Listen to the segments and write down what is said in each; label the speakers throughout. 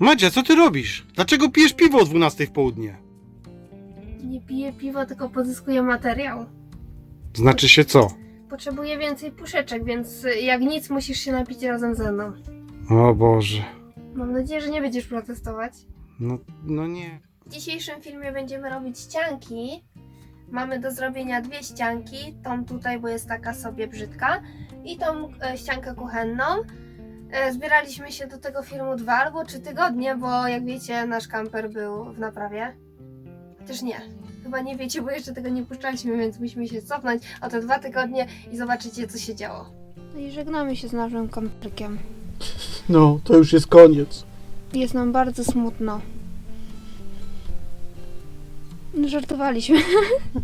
Speaker 1: Madzia, co ty robisz? Dlaczego pijesz piwo o 12 w południe?
Speaker 2: Nie piję piwa, tylko pozyskuję materiał.
Speaker 1: Znaczy się co?
Speaker 2: Potrzebuję więcej puszeczek, więc jak nic musisz się napić razem ze mną.
Speaker 1: O Boże.
Speaker 2: Mam nadzieję, że nie będziesz protestować.
Speaker 1: No, no nie.
Speaker 2: W dzisiejszym filmie będziemy robić ścianki. Mamy do zrobienia dwie ścianki. Tą tutaj, bo jest taka sobie brzydka. I tą e, ściankę kuchenną. E, zbieraliśmy się do tego filmu dwa albo trzy tygodnie, bo jak wiecie, nasz kamper był w naprawie. Też nie. Chyba nie wiecie, bo jeszcze tego nie puszczaliśmy, więc musimy się cofnąć o te dwa tygodnie i zobaczycie, co się działo. No i żegnamy się z naszym kamperkiem.
Speaker 1: No, to już jest koniec.
Speaker 2: Jest nam bardzo smutno. No, żartowaliśmy.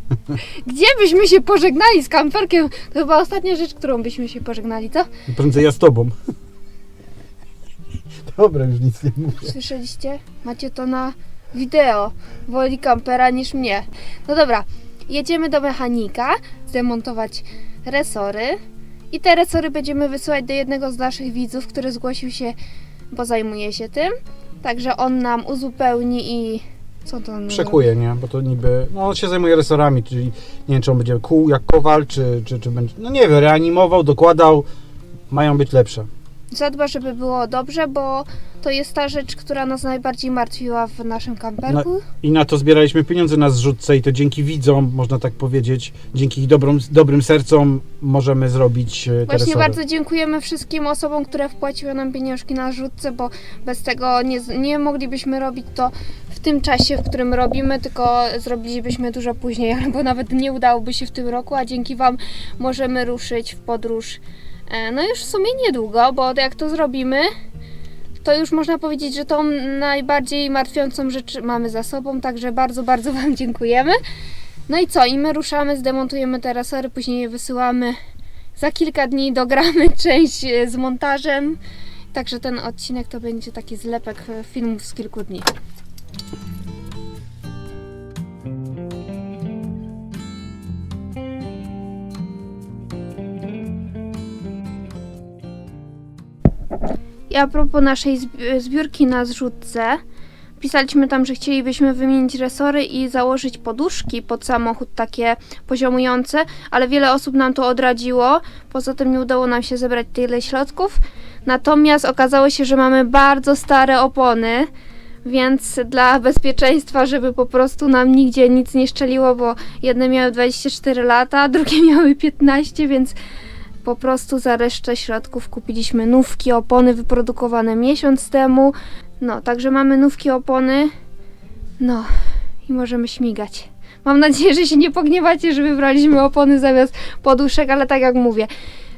Speaker 2: Gdzie byśmy się pożegnali z kamperkiem? To chyba ostatnia rzecz, którą byśmy się pożegnali, co?
Speaker 1: Prędzej ja z tobą. Dobra, już nic nie mówię.
Speaker 2: Słyszeliście? Macie to na wideo. Woli kampera niż mnie. No dobra, jedziemy do mechanika, zdemontować resory. I te resory będziemy wysyłać do jednego z naszych widzów, który zgłosił się, bo zajmuje się tym. Także on nam uzupełni i... Co to on
Speaker 1: Przekuje, nie? Bo to niby. No, on się zajmuje resorami, czyli nie wiem, czy on będzie kół jak kowal, czy, czy, czy będzie. No nie wiem, reanimował, dokładał. Mają być lepsze.
Speaker 2: Zadba, żeby było dobrze, bo to jest ta rzecz, która nas najbardziej martwiła w naszym kamperku.
Speaker 1: I na to zbieraliśmy pieniądze na zrzutce i to dzięki widzom, można tak powiedzieć, dzięki ich dobrym, dobrym sercom możemy zrobić e, te
Speaker 2: Właśnie
Speaker 1: resory.
Speaker 2: bardzo dziękujemy wszystkim osobom, które wpłaciły nam pieniążki na rzutce, bo bez tego nie, nie moglibyśmy robić to w tym czasie, w którym robimy, tylko zrobilibyśmy dużo później, albo nawet nie udałoby się w tym roku, a dzięki Wam możemy ruszyć w podróż. E, No już w sumie niedługo, bo jak to zrobimy, to już można powiedzieć, że tą najbardziej martwiącą rzecz mamy za sobą, także bardzo, bardzo Wam dziękujemy. No i co? I my ruszamy, zdemontujemy te rasory, później je wysyłamy za kilka dni dogramy część e, z montażem. Także ten odcinek to będzie taki zlepek e, filmów z kilku dni. I a propos naszej zbi- zbiórki na zrzutce, pisaliśmy tam, że chcielibyśmy wymienić resory i założyć poduszki pod samochód takie poziomujące, ale wiele osób nam to odradziło. Poza tym nie udało nam się zebrać tyle środków. Natomiast okazało się, że mamy bardzo stare opony, więc dla bezpieczeństwa, żeby po prostu nam nigdzie nic nie szczeliło, bo jedne miały 24 lata, drugie miały 15, więc po prostu za resztę środków kupiliśmy nówki opony wyprodukowane miesiąc temu. No, także mamy nówki opony. No, i możemy śmigać. Mam nadzieję, że się nie pogniewacie, że wybraliśmy opony zamiast poduszek, ale tak jak mówię,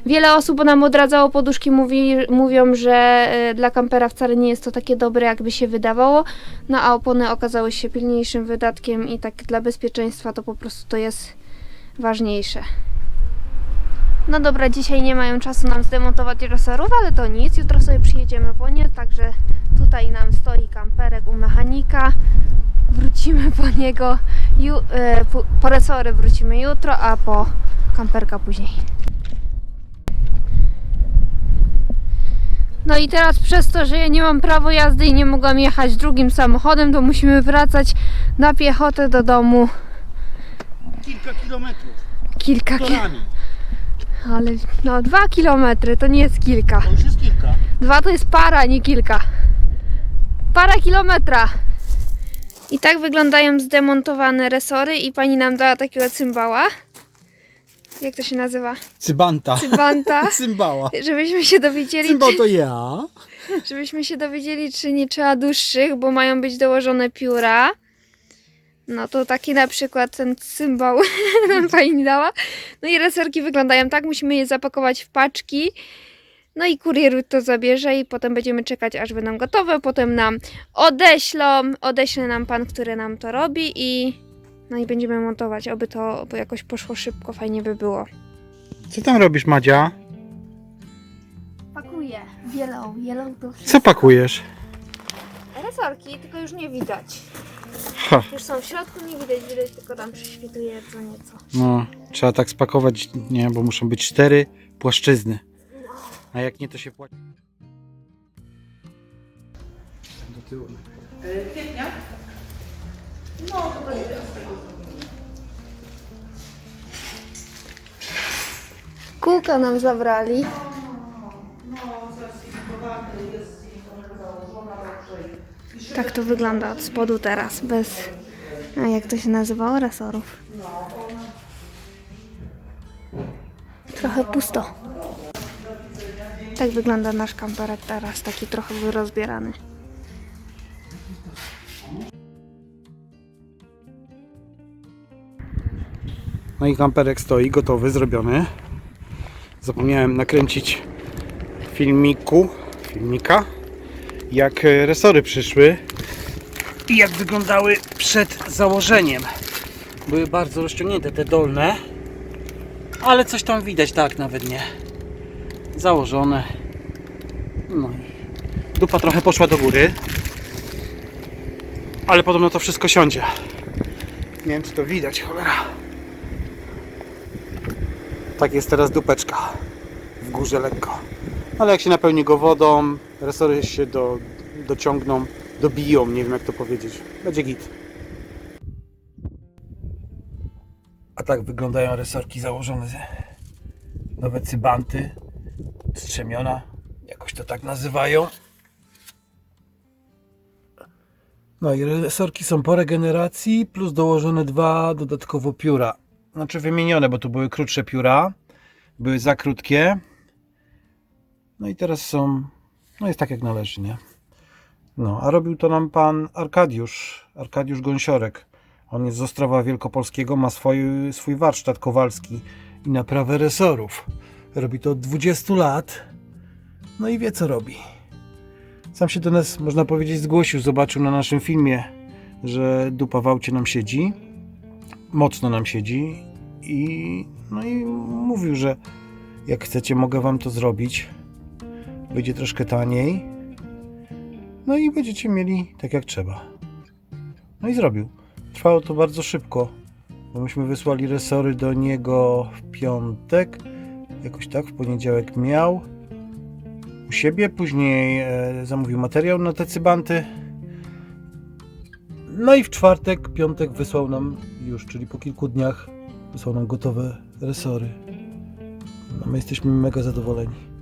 Speaker 2: wiele osób nam odradzało poduszki, mówi, mówią, że e, dla kampera wcale nie jest to takie dobre, jakby się wydawało, no a opony okazały się pilniejszym wydatkiem i tak dla bezpieczeństwa to po prostu to jest ważniejsze. No dobra, dzisiaj nie mają czasu nam zdemontować resorów, ale to nic, jutro sobie przyjedziemy po nie, także tutaj nam stoi kamperek u mechanika wrócimy po niego, ju, e, po, po resory wrócimy jutro, a po kamperka później. No i teraz przez to, że ja nie mam prawo jazdy i nie mogłam jechać drugim samochodem, to musimy wracać na piechotę do domu
Speaker 1: Kilka kilometrów.
Speaker 2: kilka ki-
Speaker 1: Torami.
Speaker 2: Ale no dwa kilometry to nie jest kilka.
Speaker 1: To już jest kilka.
Speaker 2: Dwa to jest para, nie kilka. Para kilometra. I tak wyglądają zdemontowane resory i pani nam dała takiego cymbała. Jak to się nazywa?
Speaker 1: Cybanta.
Speaker 2: Cybanta.
Speaker 1: Cymbała.
Speaker 2: Żebyśmy się dowiedzieli,
Speaker 1: Cymbał to ja.
Speaker 2: żebyśmy się dowiedzieli, czy nie trzeba dłuższych, bo mają być dołożone pióra. No to taki na przykład ten cymbał nam pani dała. No i resorki wyglądają tak, musimy je zapakować w paczki. No i kurier to zabierze i potem będziemy czekać, aż będą gotowe. Potem nam odeślą, odeśle nam pan, który nam to robi i no i będziemy montować. Oby to bo jakoś poszło szybko, fajnie by było.
Speaker 1: Co tam robisz, Madzia?
Speaker 2: Pakuję. Yellow, yellow to
Speaker 1: Co pakujesz?
Speaker 2: Resorki, tylko już nie widać.
Speaker 1: Ha.
Speaker 2: Już są w środku, nie widać, widać tylko tam prześwituje co nieco.
Speaker 1: No, trzeba tak spakować, nie, bo muszą być cztery płaszczyzny. A jak nie, to się płaci. tyłu.
Speaker 3: E, Kwietnia? No, to tego
Speaker 2: Kółka nam zabrali.
Speaker 3: No, jest założona raczej.
Speaker 2: Tak to wygląda od spodu teraz, bez... A jak to się nazywało? Resorów. Trochę pusto. Tak wygląda nasz kamperek teraz, taki trochę rozbierany.
Speaker 1: No i kamperek stoi, gotowy, zrobiony. Zapomniałem nakręcić filmiku, filmika, jak e, resory przyszły i jak wyglądały przed założeniem. Były bardzo rozciągnięte te dolne, ale coś tam widać, tak, nawet nie. Założone. No i dupa trochę poszła do góry, ale podobno to wszystko siądzie. Nie wiem, czy to widać, cholera. Tak jest teraz dupeczka. W górze lekko. Ale jak się napełni go wodą, resory się do, dociągną, dobiją, nie wiem jak to powiedzieć. Będzie git. A tak wyglądają resorki założone. Nowe cybanty, strzemiona, jakoś to tak nazywają. No i resorki są po regeneracji, plus dołożone dwa dodatkowo pióra. Znaczy wymienione, bo tu były krótsze pióra, były za krótkie. No i teraz są, no jest tak jak należy, nie? No, a robił to nam pan Arkadiusz, Arkadiusz Gąsiorek. On jest z Ostrowa Wielkopolskiego, ma swój, swój warsztat kowalski i naprawę resorów. Robi to od 20 lat, no i wie co robi. Sam się do nas, można powiedzieć, zgłosił, zobaczył na naszym filmie, że dupa w aucie nam siedzi mocno nam siedzi i no i mówił, że jak chcecie mogę wam to zrobić. Będzie troszkę taniej. No i będziecie mieli tak jak trzeba. No i zrobił. Trwało to bardzo szybko, bo myśmy wysłali resory do niego w piątek. Jakoś tak, w poniedziałek miał u siebie, później e, zamówił materiał na te cybanty. No i w czwartek, piątek wysłał nam już, czyli po kilku dniach wysłał nam gotowe resory. No my jesteśmy mega zadowoleni.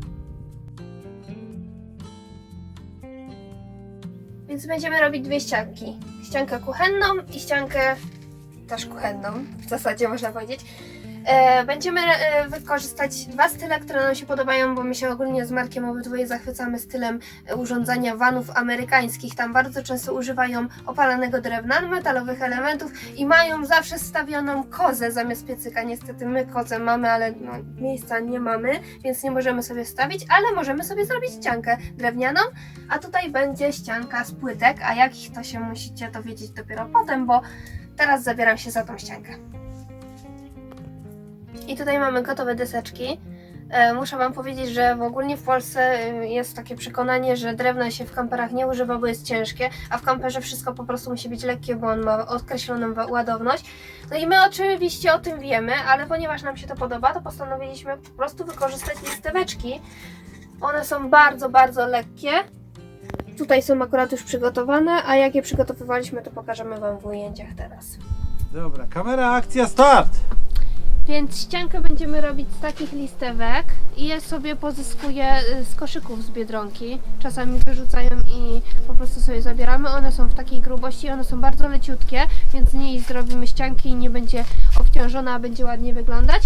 Speaker 2: Więc będziemy robić dwie ścianki. Ściankę kuchenną i ściankę też kuchenną, w zasadzie można powiedzieć. E, będziemy e, wykorzystać dwa style, które nam się podobają, bo my się ogólnie z Markiem obydwoje zachwycamy stylem e, urządzania vanów amerykańskich. Tam bardzo często używają opalanego drewna, metalowych elementów i mają zawsze stawioną kozę zamiast piecyka. Niestety my kozę mamy, ale no, miejsca nie mamy, więc nie możemy sobie stawić, ale możemy sobie zrobić ściankę drewnianą, a tutaj będzie ścianka z płytek, a jakich to się musicie dowiedzieć dopiero potem, bo teraz zabieram się za tą ściankę. I tutaj mamy gotowe deseczki. E, Muszę Wam powiedzieć, że w ogólnie w Polsce jest takie przekonanie, że drewna się w kamperach nie używa, bo jest ciężkie, a w kamperze wszystko po prostu musi być lekkie, bo on ma określoną wa- ładowność. No i my oczywiście o tym wiemy, ale ponieważ nam się to podoba, to postanowiliśmy po prostu wykorzystać listeweczki. One są bardzo, bardzo lekkie. Tutaj są akurat już przygotowane, a jak je przygotowywaliśmy, to pokażemy Wam w ujęciach teraz.
Speaker 1: Dobra, kamera, akcja, start!
Speaker 2: Więc ściankę będziemy robić z takich listewek i je sobie pozyskuję y, z koszyków z Biedronki. Czasami wyrzucają i po prostu sobie zabieramy. One są w takiej grubości, one są bardzo leciutkie, więc z niej zrobimy ścianki i nie będzie obciążona, będzie ładnie wyglądać.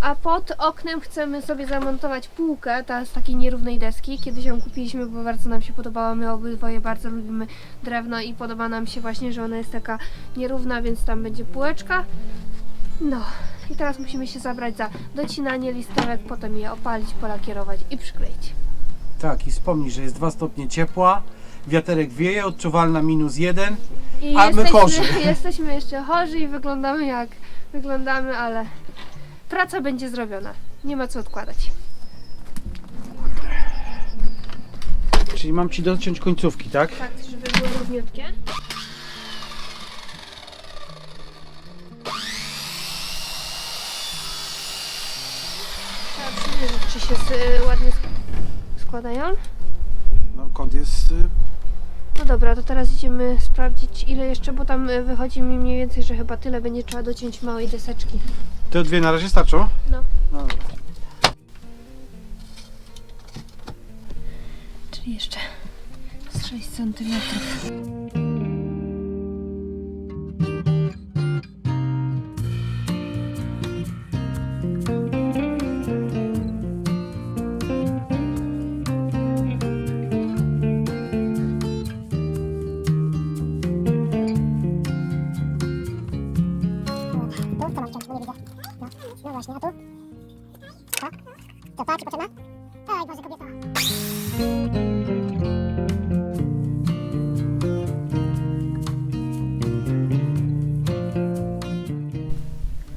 Speaker 2: A pod oknem chcemy sobie zamontować półkę, ta z takiej nierównej deski. Kiedyś ją kupiliśmy, bo bardzo nam się podobała. My obydwoje bardzo lubimy drewno i podoba nam się właśnie, że ona jest taka nierówna, więc tam będzie półeczka. No, i teraz musimy się zabrać za docinanie listewek, potem je opalić, polakierować i przykleić.
Speaker 1: Tak, i wspomnij, że jest 2 stopnie ciepła, wiaterek wieje, odczuwalna minus 1.
Speaker 2: I
Speaker 1: A my chorzy.
Speaker 2: jesteśmy jeszcze chorzy i wyglądamy jak wyglądamy, ale praca będzie zrobiona. Nie ma co odkładać.
Speaker 1: Czyli mam ci dociąć końcówki, tak?
Speaker 2: Tak, żeby było równiutkie. Czy się s- ładnie sk- składają.
Speaker 1: No, kąt jest y,
Speaker 2: No dobra, to teraz idziemy sprawdzić ile jeszcze, bo tam y, wychodzi mi mniej więcej, że chyba tyle będzie trzeba dociąć małej deseczki.
Speaker 1: Te dwie na razie starczą?
Speaker 2: No.
Speaker 1: no.
Speaker 2: Czyli jeszcze z 6 centymetrów.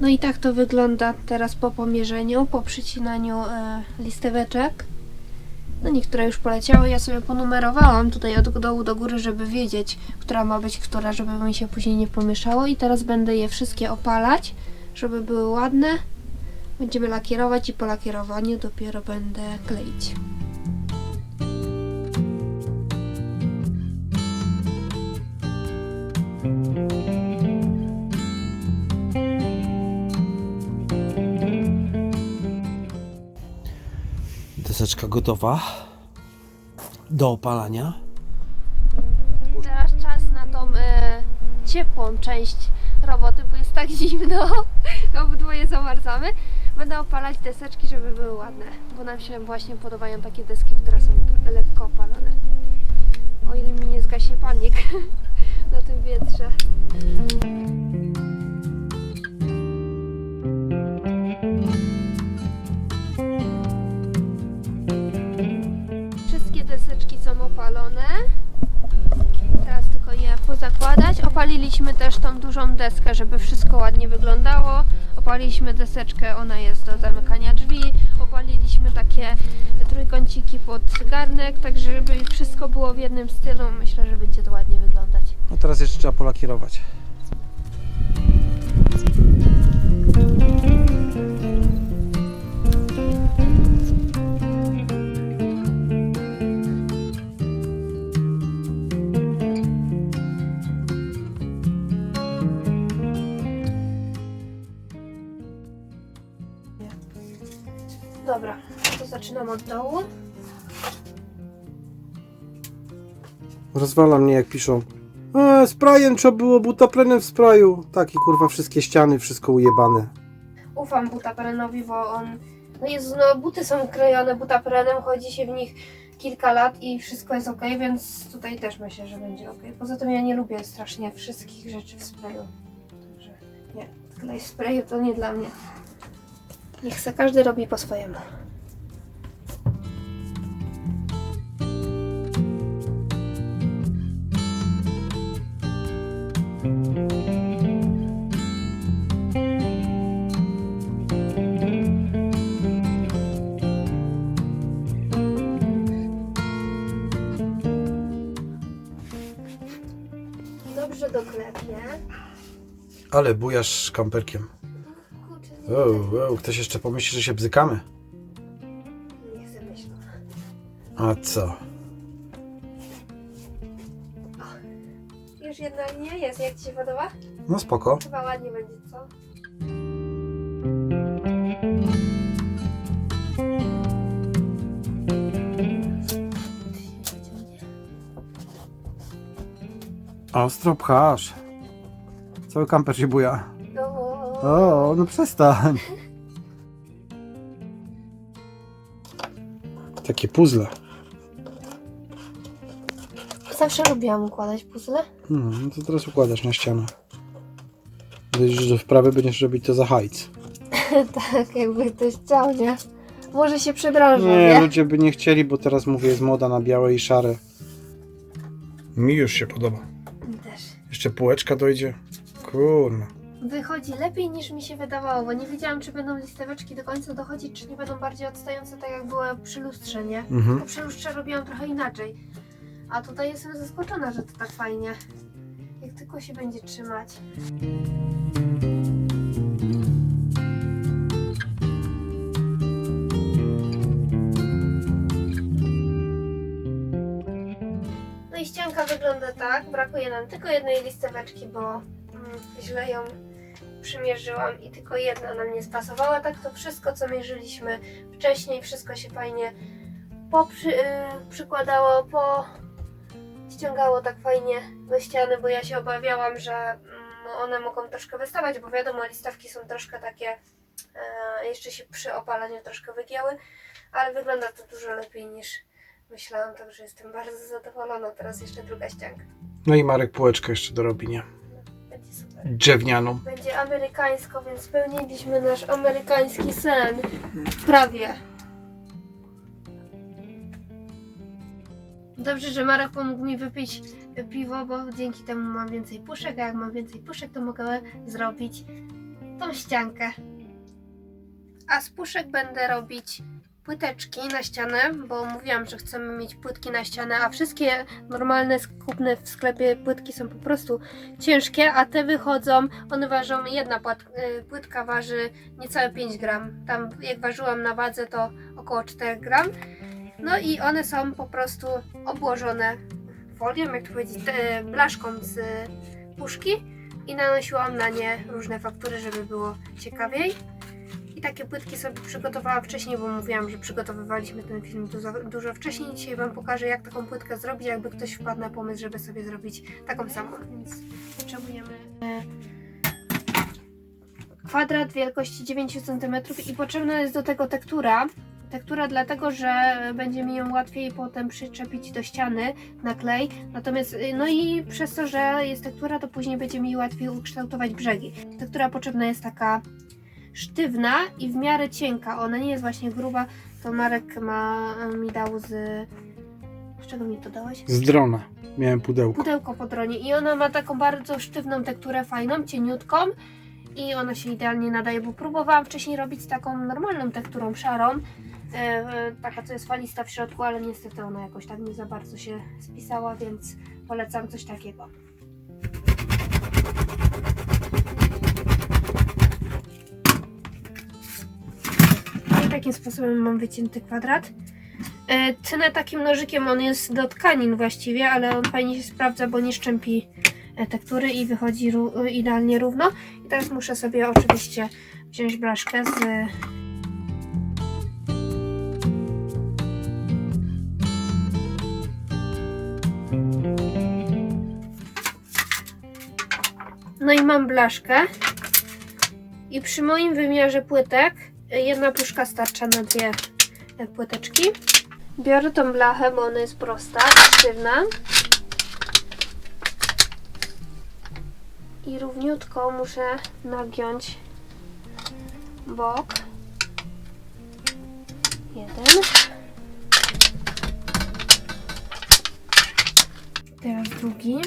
Speaker 4: No
Speaker 2: i tak to wygląda teraz po pomierzeniu, po przycinaniu e, listeweczek. No niektóre już poleciały, ja sobie ponumerowałam tutaj od dołu do góry, żeby wiedzieć, która ma być która, żeby mi się później nie pomieszało i teraz będę je wszystkie opalać, żeby były ładne. Będziemy lakierować i po lakierowaniu dopiero będę kleić.
Speaker 1: Deseczka gotowa do opalania.
Speaker 2: Teraz czas na tą e, ciepłą część roboty, bo jest tak zimno. Obydwoje zamarzamy. Będę opalać deseczki, żeby były ładne, bo nam się właśnie podobają takie deski, które są lekko opalone. O ile mi nie zgaśnie panik na tym wietrze. Opaliliśmy też tą dużą deskę, żeby wszystko ładnie wyglądało. Opaliliśmy deseczkę, ona jest do zamykania drzwi. Opaliliśmy takie trójkąciki pod garnek, tak żeby wszystko było w jednym stylu. Myślę, że będzie to ładnie wyglądać.
Speaker 1: No teraz jeszcze trzeba polakierować.
Speaker 2: Dobra, to zaczynam od dołu.
Speaker 1: Rozwala mnie jak piszą. E, sprayem trzeba było butaplenem w sprayu. Taki kurwa wszystkie ściany, wszystko ujebane.
Speaker 2: Ufam butaprenowi, bo on... No jest, no buty są krojone butaprenem, chodzi się w nich kilka lat i wszystko jest ok, więc tutaj też myślę, że będzie ok. Poza tym ja nie lubię strasznie wszystkich rzeczy w sprayu. Także nie, klej w sprayu to nie dla mnie. Niech se każdy robi po swojemu. Dobrze doklepię.
Speaker 1: Ale bujasz kamperkiem. O, o, ktoś jeszcze pomyśli, że się bzykamy. A co?
Speaker 2: Już jedna linia jest, jak Ci się podoba?
Speaker 1: No spoko.
Speaker 2: Chyba ładnie będzie, co?
Speaker 1: Ostro pchasz. Cały kamper się buja. O, no przestań. Takie puzzle.
Speaker 2: zawsze lubiłam układać puzzle.
Speaker 1: No, no to teraz układasz na ścianę. Gdyż do wprawy będziesz robić to za hajc.
Speaker 2: tak, jakby ktoś chciał, nie? Może się przebranżą,
Speaker 1: Nie,
Speaker 2: nie?
Speaker 1: ludzie by nie chcieli, bo teraz mówię, jest moda na białe i szare. Mi już się podoba.
Speaker 2: Też.
Speaker 1: Jeszcze półeczka dojdzie. Kurna.
Speaker 2: Wychodzi lepiej niż mi się wydawało, bo nie wiedziałam, czy będą listeweczki do końca dochodzić, czy nie będą bardziej odstające, tak jak były przy lustrze, nie?
Speaker 1: Mhm.
Speaker 2: Bo przy lustrze robiłam trochę inaczej. A tutaj jestem zaskoczona, że to tak fajnie. Jak tylko się będzie trzymać. No i ścianka wygląda tak. Brakuje nam tylko jednej listeweczki, bo mm, źle ją przymierzyłam i tylko jedna nam nie spasowała. Tak to wszystko, co mierzyliśmy wcześniej, wszystko się fajnie poprzy, yy, przykładało, po ściągało tak fajnie do ściany, bo ja się obawiałam, że mm, one mogą troszkę wystawać, bo wiadomo, listawki są troszkę takie, e, jeszcze się przy opalaniu troszkę wygięły, ale wygląda to dużo lepiej niż myślałam, także jestem bardzo zadowolona. Teraz jeszcze druga ścianka.
Speaker 1: No i Marek półeczkę jeszcze dorobi, nie? Drewnianą.
Speaker 2: Będzie amerykańsko, więc spełniliśmy nasz amerykański sen. Prawie. Dobrze, że Marek pomógł mi wypić piwo, bo dzięki temu mam więcej puszek, a jak mam więcej puszek, to mogę zrobić tą ściankę. A z puszek będę robić płyteczki na ścianę, bo mówiłam, że chcemy mieć płytki na ścianę, a wszystkie normalne, kupne w sklepie płytki są po prostu ciężkie, a te wychodzą, one ważą, jedna y, płytka waży niecałe 5 gram. Tam jak ważyłam na wadze to około 4 gram. No i one są po prostu obłożone folią, jak to powiedzieć, blaszką z puszki i nanosiłam na nie różne faktury, żeby było ciekawiej. Takie płytki sobie przygotowałam wcześniej, bo mówiłam, że przygotowywaliśmy ten film dużo, dużo wcześniej. Dzisiaj Wam pokażę, jak taką płytkę zrobić, jakby ktoś wpadł na pomysł, żeby sobie zrobić taką samą. Więc potrzebujemy e, kwadrat wielkości 9 cm i potrzebna jest do tego tektura. Tektura dlatego, że będzie mi ją łatwiej potem przyczepić do ściany na klej. Natomiast, y, no i przez to, że jest tektura, to później będzie mi łatwiej ukształtować brzegi. Tektura potrzebna jest taka sztywna i w miarę cienka. Ona nie jest właśnie gruba, to Marek ma, mi dał z... Z czego mi to dałeś?
Speaker 1: Z drona. Miałem pudełko.
Speaker 2: pudełko po dronie i ona ma taką bardzo sztywną tekturę, fajną, cieniutką i ona się idealnie nadaje, bo próbowałam wcześniej robić z taką normalną tekturą szarą, e, e, taka co jest falista w środku, ale niestety ona jakoś tak nie za bardzo się spisała, więc polecam coś takiego. Takim sposobem mam wycięty kwadrat. E, Tnę takim nożykiem, on jest do tkanin właściwie, ale on fajnie się sprawdza, bo nie szczępi e, tektury i wychodzi e, idealnie równo. I teraz muszę sobie oczywiście wziąć blaszkę z... No i mam blaszkę. I przy moim wymiarze płytek e, jedna puszka starcza na dwie e, płyteczki. Biorę tą blachę, bo ona jest prosta, sztywna. I równiutko muszę nagiąć bok. Jeden. Teraz drugi.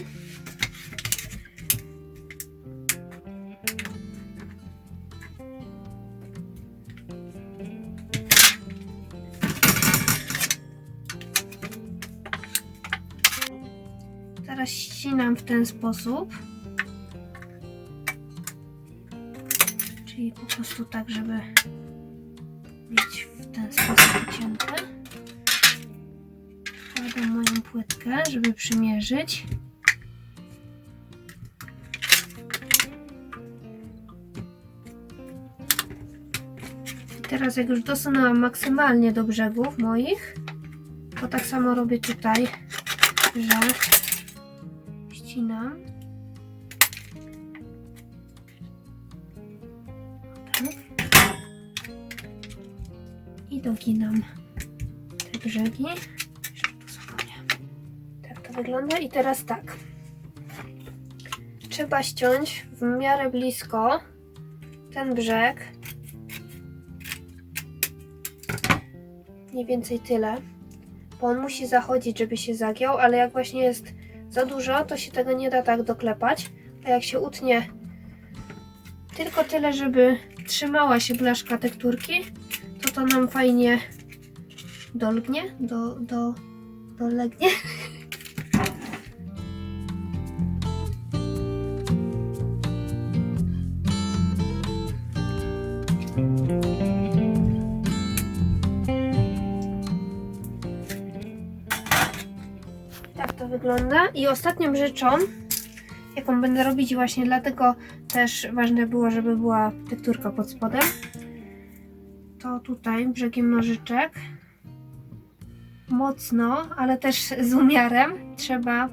Speaker 2: W ten sposób. Czyli po prostu tak, żeby mieć w ten sposób wycięte. Kładę moją płytkę, żeby przymierzyć. Teraz jak już dosunęłam maksymalnie do brzegów moich, to tak samo robię tutaj, że I doginam te brzegi. Tak to wygląda. I teraz tak. Trzeba ściąć w miarę blisko ten brzeg. Mniej więcej tyle. Bo on musi zachodzić, żeby się zagiął, ale jak właśnie jest za dużo, to się tego nie da tak doklepać. A jak się utnie tylko tyle, żeby trzymała się blaszka tekturki, to to nam fajnie dolgnie, do, do, dolegnie. wygląda. I ostatnią rzeczą, jaką będę robić, właśnie dlatego też ważne było, żeby była tekturka pod spodem, to tutaj brzegiem nożyczek mocno, ale też z umiarem trzeba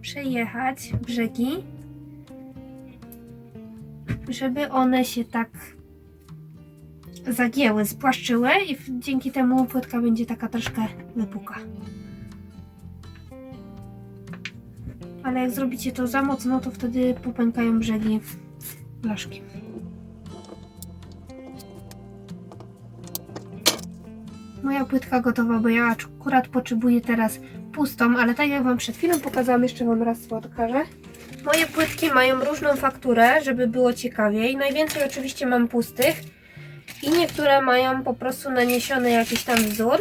Speaker 2: przejechać brzegi, żeby one się tak zagięły, spłaszczyły i dzięki temu płytka będzie taka troszkę wypuka. Ale jak zrobicie to za mocno, to wtedy popękają brzegi blaszki. Moja płytka gotowa, bo ja akurat potrzebuję teraz pustą, ale tak jak Wam przed chwilą pokazałam, jeszcze Wam raz pokażę. Moje płytki mają różną fakturę, żeby było ciekawiej. Najwięcej oczywiście mam pustych i niektóre mają po prostu naniesiony jakiś tam wzór.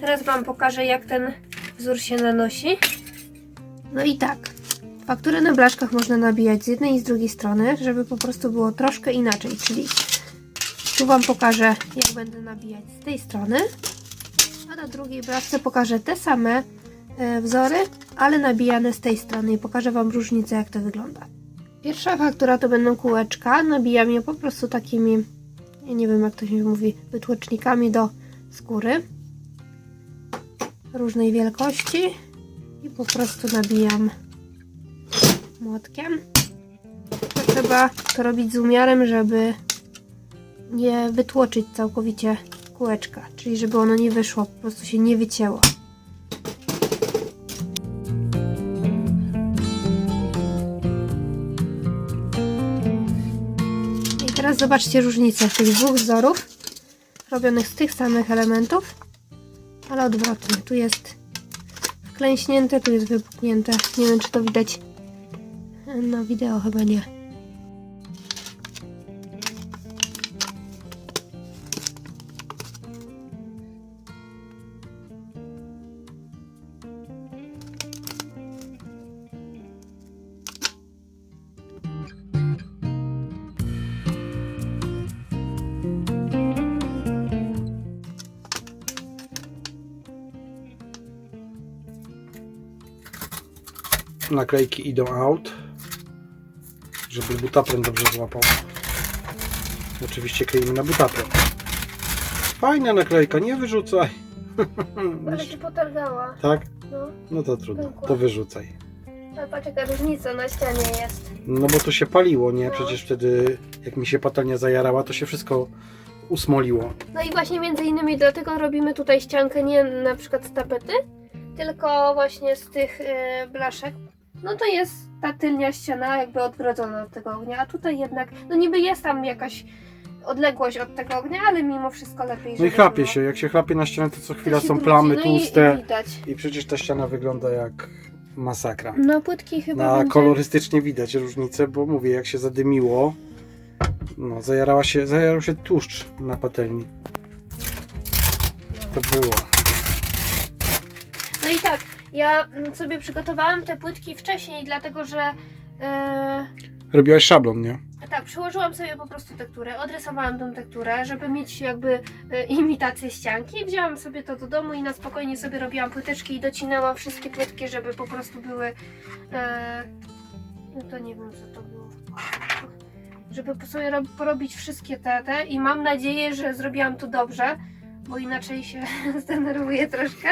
Speaker 2: Teraz Wam pokażę, jak ten wzór się nanosi. No i tak. Fakturę na blaszkach można nabijać z jednej i z drugiej strony, żeby po prostu było troszkę inaczej, czyli tu Wam pokażę, jak będę nabijać z tej strony, a na drugiej blaszce pokażę te same e, wzory, ale nabijane z tej strony i pokażę Wam różnicę, jak to wygląda. Pierwsza faktura to będą kółeczka, nabijam je po prostu takimi, ja nie wiem jak to się mówi, wytłocznikami do skóry różnej wielkości i po prostu nabijam młotkiem. To trzeba to robić z umiarem, żeby nie wytłoczyć całkowicie kółeczka, czyli żeby ono nie wyszło, po prostu się nie wycięło. I teraz zobaczcie różnicę tych dwóch wzorów robionych z tych samych elementów, ale odwrotnie. Tu jest wklęśnięte, tu jest wypuknięte. Nie wiem, czy to widać na wideo, chyba nie.
Speaker 1: Naklejki idą out, żeby butaprem dobrze złapał. Oczywiście kleimy na butaprem. Fajna naklejka, nie wyrzucaj.
Speaker 2: Ale się potargała.
Speaker 1: tak?
Speaker 2: No,
Speaker 1: No to trudno, to wyrzucaj.
Speaker 2: ale patrz jaka różnica na ścianie jest.
Speaker 1: No bo to się paliło, nie?
Speaker 2: No.
Speaker 1: Przecież wtedy, jak mi się patelnia zajarała, to się wszystko usmoliło.
Speaker 2: No i właśnie między innymi dlatego robimy tutaj ściankę nie na przykład z tapety, tylko właśnie z tych e, blaszek. No to jest ta tylnia ściana jakby odgrodzona od tego ognia, a tutaj jednak, no niby jest tam jakaś odległość od tego ognia, ale mimo wszystko lepiej,
Speaker 1: No i
Speaker 2: żeby
Speaker 1: chlapie
Speaker 2: było.
Speaker 1: się, jak się chlapie na ścianę, to co chwila
Speaker 2: się
Speaker 1: są
Speaker 2: brudzi,
Speaker 1: plamy
Speaker 2: no i-
Speaker 1: tłuste
Speaker 2: I widać.
Speaker 1: i przecież ta ściana wygląda jak masakra.
Speaker 2: No płytki chyba
Speaker 1: Na
Speaker 2: będzie...
Speaker 1: kolorystycznie widać różnicę, bo mówię, jak się zadymiło, no zajarała się, zajarał się tłuszcz na patelni. To było.
Speaker 2: No i tak, ja mm, sobie przygotowałam te płytki wcześniej, dlatego że e,
Speaker 1: Robiłaś szablon, nie?
Speaker 2: tak, przyłożyłam sobie po prostu tekturę, odrysowałam tą tekturę, żeby mieć jakby e, imitację ścianki. Wzięłam sobie to do domu i na spokojnie sobie robiłam płyteczki i docinałam wszystkie płytki, żeby po prostu były e, no to nie wiem co to było. Żeby sobie rob, porobić wszystkie te, te i mam nadzieję, że zrobiłam to dobrze, bo inaczej się zdenerwuję troszkę.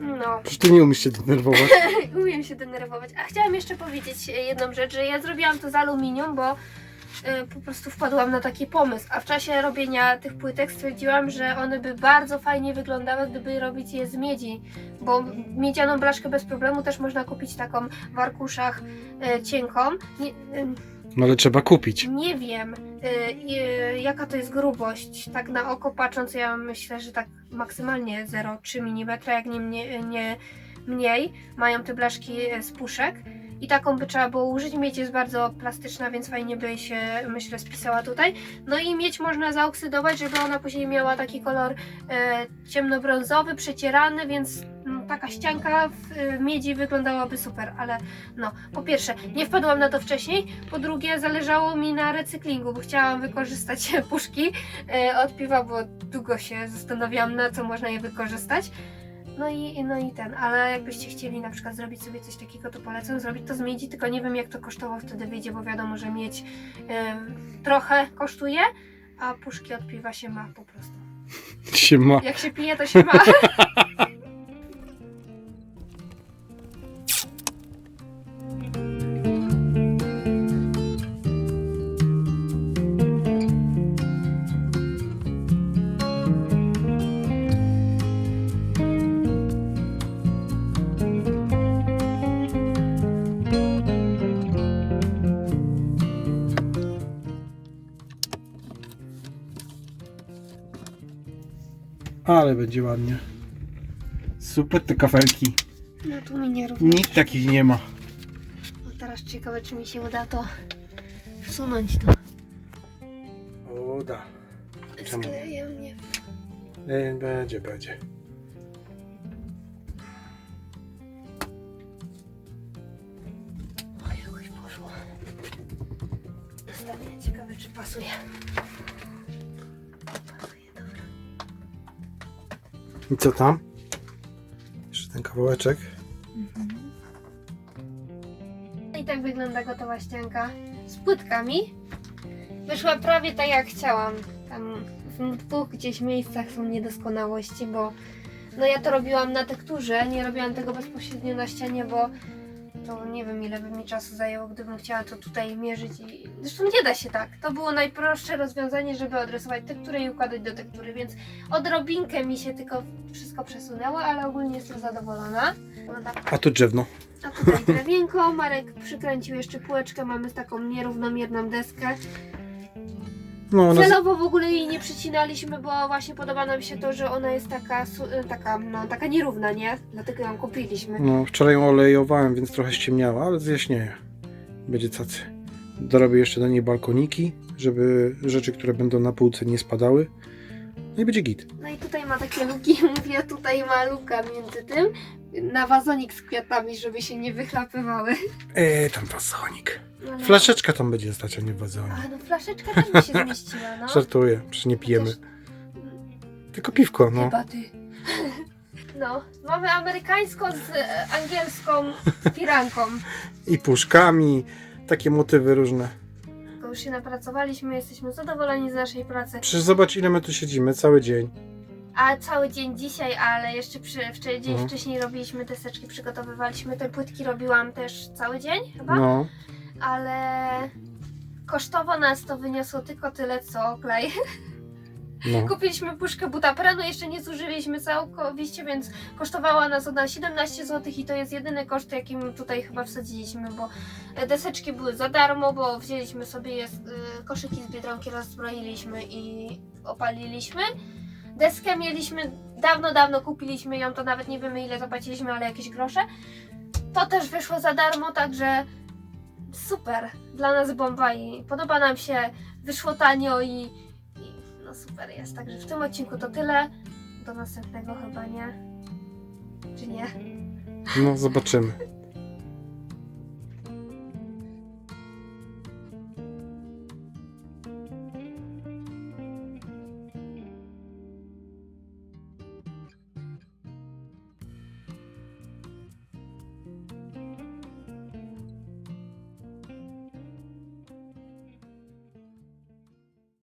Speaker 2: No.
Speaker 1: Przecież ty nie umiesz się denerwować.
Speaker 2: Umiem się denerwować. A chciałam jeszcze powiedzieć jedną rzecz, że ja zrobiłam to z aluminium, bo e, po prostu wpadłam na taki pomysł. A w czasie robienia tych płytek stwierdziłam, że one by bardzo fajnie wyglądały, gdyby robić je z miedzi. Bo miedzianą blaszkę bez problemu też można kupić taką w arkuszach e, cienką. Nie, e,
Speaker 1: No ale trzeba kupić.
Speaker 2: nie wiem, y, y, jaka to jest grubość. Tak na oko patrząc, ja myślę, że tak maksymalnie 0,3 mm, jak nie, mnie, nie mniej, mają te blaszki e, z puszek. I taką by trzeba było użyć. Miedź jest bardzo plastyczna, więc fajnie by się, myślę, spisała tutaj. No i miedź można zaoksydować, żeby ona później miała taki kolor e, ciemnobrązowy, przecierany, więc taka ścianka w miedzi wyglądałaby super, ale no, po pierwsze, nie wpadłam na to wcześniej, po drugie, zależało mi na recyklingu, bo chciałam wykorzystać puszki e, od piwa, bo długo się zastanawiałam, na co można je wykorzystać. No i, no i ten, ale jakbyście chcieli na przykład zrobić sobie coś takiego, to polecam zrobić to z miedzi, tylko nie wiem jak to kosztowo wtedy wyjdzie, bo wiadomo, że miedź em, trochę kosztuje, a puszki od piwa się ma po prostu.
Speaker 1: Się ma.
Speaker 2: Jak się pije, to się ma.
Speaker 1: Ale będzie ładnie. Super te kafelki.
Speaker 2: No tu mi nie.
Speaker 1: Nikt takich nie ma.
Speaker 2: No teraz ciekawe, czy mi się uda to wsunąć to.
Speaker 1: Uda. Czemu?
Speaker 2: Skleję mnie.
Speaker 1: Nie, będzie, będzie. I co tam? Jeszcze ten kawałeczek.
Speaker 2: I tak wygląda gotowa ścianka z płytkami. Wyszła prawie tak jak chciałam. Tam w dwóch gdzieś miejscach są niedoskonałości, bo no ja to robiłam na tekturze, nie robiłam tego bezpośrednio na ścianie, bo to nie wiem ile by mi czasu zajęło, gdybym chciała to tutaj mierzyć i zresztą nie da się tak. To było najprostsze rozwiązanie, żeby odrysować tekturę i układać do tektury, więc odrobinkę mi się tylko wszystko przesunęło, ale ogólnie jestem zadowolona. Wygląda
Speaker 1: A tu drzewno.
Speaker 2: a tutaj drewienko, Marek przykręcił jeszcze półeczkę, mamy taką nierównomierną deskę.
Speaker 1: No, ona z...
Speaker 2: Celowo w ogóle jej nie przycinaliśmy, bo właśnie podoba nam się to, że ona jest taka, su- e, taka, no, taka nierówna, nie? Dlatego ją kupiliśmy.
Speaker 1: no, wczoraj ją olejowałem, więc trochę ściemniała, ale zjaśnieje. Będzie cacy. Dorobię jeszcze do niej balkoniki, żeby rzeczy, które będą na półce nie spadały. No i będzie git.
Speaker 2: No i tutaj ma takie luki, mówię, tutaj ma luka między tym, na wazonik z kwiatami, żeby się nie wychlapywały.
Speaker 1: Eee, tam wazonik.
Speaker 2: No, ale-
Speaker 1: Flaszeczka tam będzie stać, a nie wazonik.
Speaker 2: A no flaszeczka też by się zmieściła, no.
Speaker 1: Żartuję, przecież nie pijemy.
Speaker 2: Chociaż-
Speaker 1: Tylko piwko, no.
Speaker 2: Chyba ty. No, mamy amerykańską z e, angielską piranką.
Speaker 1: I puszkami, takie motywy różne.
Speaker 2: To już się napracowaliśmy, jesteśmy zadowoleni z naszej pracy.
Speaker 1: Przecież zobacz, ile my tu siedzimy, cały dzień.
Speaker 2: A cały dzień dzisiaj, ale jeszcze przy, wczoraj, dzień
Speaker 1: Mhm.
Speaker 2: wcześniej robiliśmy deseczki, przygotowywaliśmy te płytki, robiłam też cały dzień chyba,
Speaker 1: No.
Speaker 2: ale kosztowo nas to wyniosło tylko tyle co klej.
Speaker 1: No.
Speaker 2: Kupiliśmy puszkę butaprenu, jeszcze nie zużyliśmy całkowicie, więc kosztowała nas ona 17 zł i to jest jedyny koszt, jaki my tutaj chyba wsadziliśmy, bo deseczki były za darmo, bo wzięliśmy sobie je, y, koszyki z Biedronki, rozbroiliśmy i opaliliśmy. Deskę mieliśmy, dawno, dawno kupiliśmy ją, to nawet nie wiemy ile zapłaciliśmy, ale jakieś grosze. To też wyszło za darmo, także super, dla nas bomba i podoba nam się, wyszło tanio i, super jest. Także w tym odcinku to tyle. Do następnego chyba nie. Czy nie?
Speaker 1: No, zobaczymy.